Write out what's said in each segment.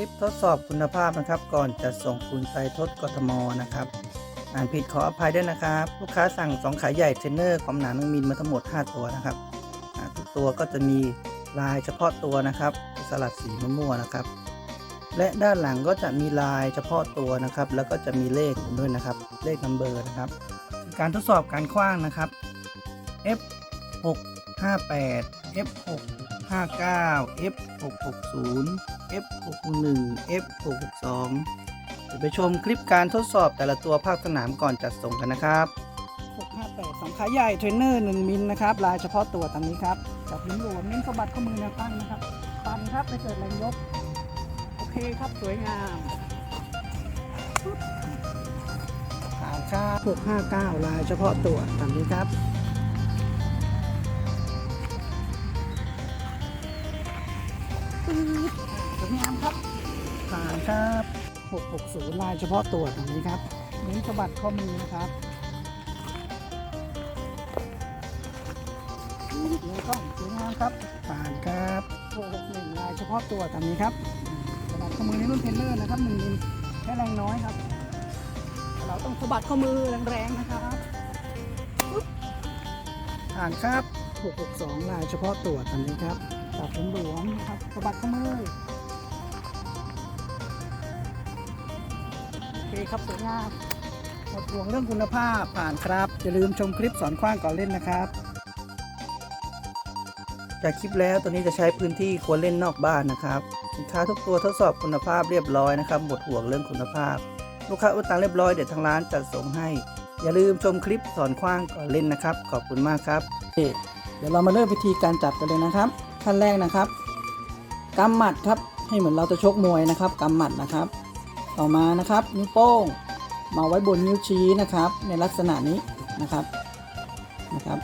ลิปทดสอบคุณภาพนะครับ ก่อนจะส่งคุณไปทดกทมนะครับ อ่านผิดขออภัยด้วยนะครับ ลูกค้าสั่ง 2 ขายใหญ่เทรนเนอร์ความหนา1มิลมาทั้งหมด 5 ตัวนะครับทุกตัวก็จะมีลายเฉพาะตัวนะครับสลัดสีมั่วๆนะครับ และด้านหลังก็จะมีลายเฉพาะตัวนะครับ แล้วก็จะมีเลขด้วยนะครับ เลขนัมเบอร์นะครับ การทดสอบการคว้างนะครับ F 6 5 8 F 6 5 9 F 6 6 0 F 6 1 F 6 6 2 เดี๋ยวไปชมคลิปการทดสอบแต่ละตัวภาคสนามก่อนจัดส่งกันนะครับ 658สองขาใหญ่เทรนเนอร์ 1 มิลนะครับ ลายเฉพาะตัวตามนี้ครับจับหลวมๆเน้นสะบัดข้อมือแนวตั้งนะครับ ปันครับไม่เกิดแรงยก โอเคครับ สวยงามปึ๊บผ่านครับ659 ลายเฉพาะตัวตามนี้ครับ ครับผ่านครับ 660 ลายเฉพาะตัวตรงนี้ครับเน้นสะบัดข้อมือนะครับปื๊ดแล้วก็สวยงามครับผ่านครับ661 ลายเฉพาะตัวตามนี้ครับสะบัดข้อมือในรุ่นเทรนเนอร์นะครับ1มิลแค่แรงน้อยครับ เราต้องสะบัดข้อมือแรงๆนะครับปึ๊บผ่านครับ 662 ลายเฉพาะตัวตามนี้ครับจับหลวมๆนะครับสะบัดข้อมือ เคครับสวยงามหมดห่วงเรื่องคุณภาพผ่านครับ อย่าลืมชมคลิปสอนคว้างก่อนเล่นนะครับ จากคลิปแล้วตัวนี้จะใช้พื้นที่ควรเล่นนอกบ้านนะครับสินค้าทุกตัวทดสอบคุณภาพเรียบร้อยนะครับหมดห่วงเรื่องคุณภาพ ลูกค้าอุดตังเรียบร้อยเดี๋ยวทางร้านจัดส่งให้ อย่าลืมชมคลิปสอนคว้างก่อนเล่นนะครับ ขอบคุณมากครับเดี๋ยวเรามาเริ่มวิธีการจับกันเลยนะครับ ขั้นแรกนะครับกำหมัดครับให้เหมือนเราจะชกมวยนะครับกำหมัดนะครับ ต่อมานะครับนิ้วโป้งมาไว้บนนิ้วชี้นะครับ ในลักษณะนี้นะครับนะครับ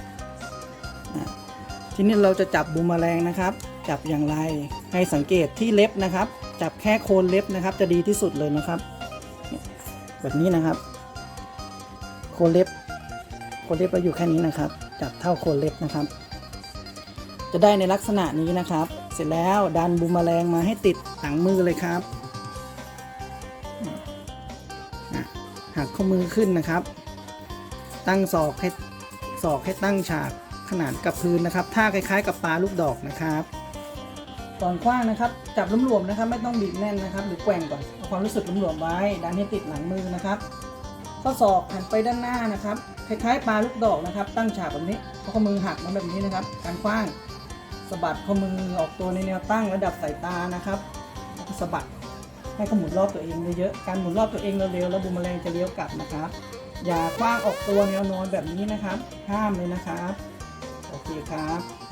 ทีนี้เราจะจับบูมแมลงนะครับ จับอย่างไรให้สังเกตที่เล็บนะครับ จับแค่โคนเล็บนะครับ จะดีที่สุดเลยนะครับ แบบนี้นะครับ โคนเล็บ โคนเล็บเราอยู่แค่นี้นะครับ จับเท่าโคนเล็บนะครับ จะได้ในลักษณะนี้นะครับ เสร็จแล้วดันบูมแมลงมาให้ติดหลังมือเลยครับ หักข้อมือขึ้นนะครับ ตั้งศอกให้ศอกให้ตั้งฉากขนานกับพื้นนะครับท่าคล้ายๆ กับปลาลูกดอกนะครับก่อนคว้างนะครับ จับหลวมๆนะครับ ไม่ต้องบีบแน่นนะครับ หรือแกว่งก่อนเอาความรู้สึกหลวมๆไว้ดันให้ติดหลังมือนะครับข้อศอกหันไปด้านหน้านะครับคล้ายๆปลาลูกดอกนะครับ ตั้งฉากแบบนี้ข้อมือหักมาแบบนี้นะครับ การคว้างสะบัดข้อมือออกตัวในแนวตั้งระดับสายตานะครับสะบัด ให้เขาหมุนรอบตัวเองเยอะๆการหมุนรอบตัวเองเร็วๆแล้วบูมแมลงจะเลี้ยวกลับนะครับอย่าคว้างออกตัวแนวนอนแบบนี้นะครับ ห้ามเลยนะครับ โอเคครับ